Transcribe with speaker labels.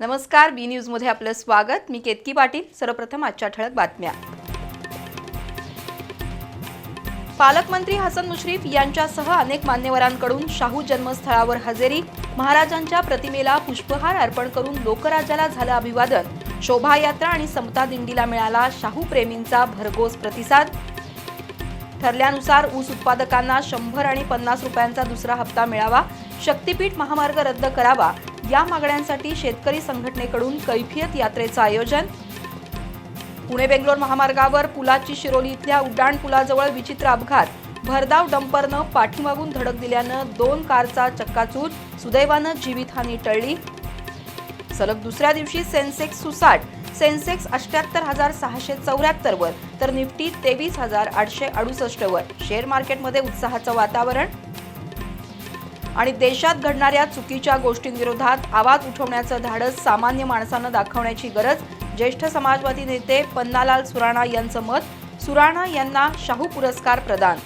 Speaker 1: नमस्कार बी न्यूजमध्ये आपलं स्वागत. मी केतकी पाटील. सर्वप्रथम आजच्या ठळक बातम्या. पालकमंत्री हसन मुश्रीफ यांच्यासह अनेक मान्यवरांकडून शाहू जन्मस्थळावर हजेरी. महाराजांच्या प्रतिमेला पुष्पहार अर्पण करून लोकराजाला झालं अभिवादन. शोभायात्रा आणि समता दिंडीला मिळाला शाहू प्रेमींचा भरघोस प्रतिसाद. ठरल्यानुसार ऊस उत्पादकांना शंभर आणि पन्नास रुपयांचा दुसरा हप्ता मिळावा. शक्तीपीठ महामार्ग रद्द करावा. या मागण्यांसाठी शेतकरी संघटनेकडून कैफियत यात्रेचं आयोजन. पुणे बेंगलोर महामार्गावर पुलाची शिरोली इथल्या उड्डाण पुलाजवळ विचित्र अपघात. भरधाव डंपरनं पाठीमागून धडक दिल्यानं दोन कारचा चक्काचूर. सुदैवानं जीवितहानी टळली. सलग दुसऱ्या दिवशी सेन्सेक्स सुसाट. सेन्सेक्स अष्ट्याहत्तर हजार सहाशे चौऱ्याहत्तर वर तर निफ्टी तेवीस हजार आठशे अडुसष्ट वर शेअर मार्केटमध्ये उत्साहाचं वातावरण. आणि देशात घडणाऱ्या चुकीच्या गोष्टींविरोधात आवाज उठवण्याचं धाडस सामान्य माणसानं दाखवण्याची गरज ज्येष्ठ समाजवादी नेते पन्नालाल सुराणा यांचं मत. सुराणा यांना शाहू पुरस्कार प्रदान.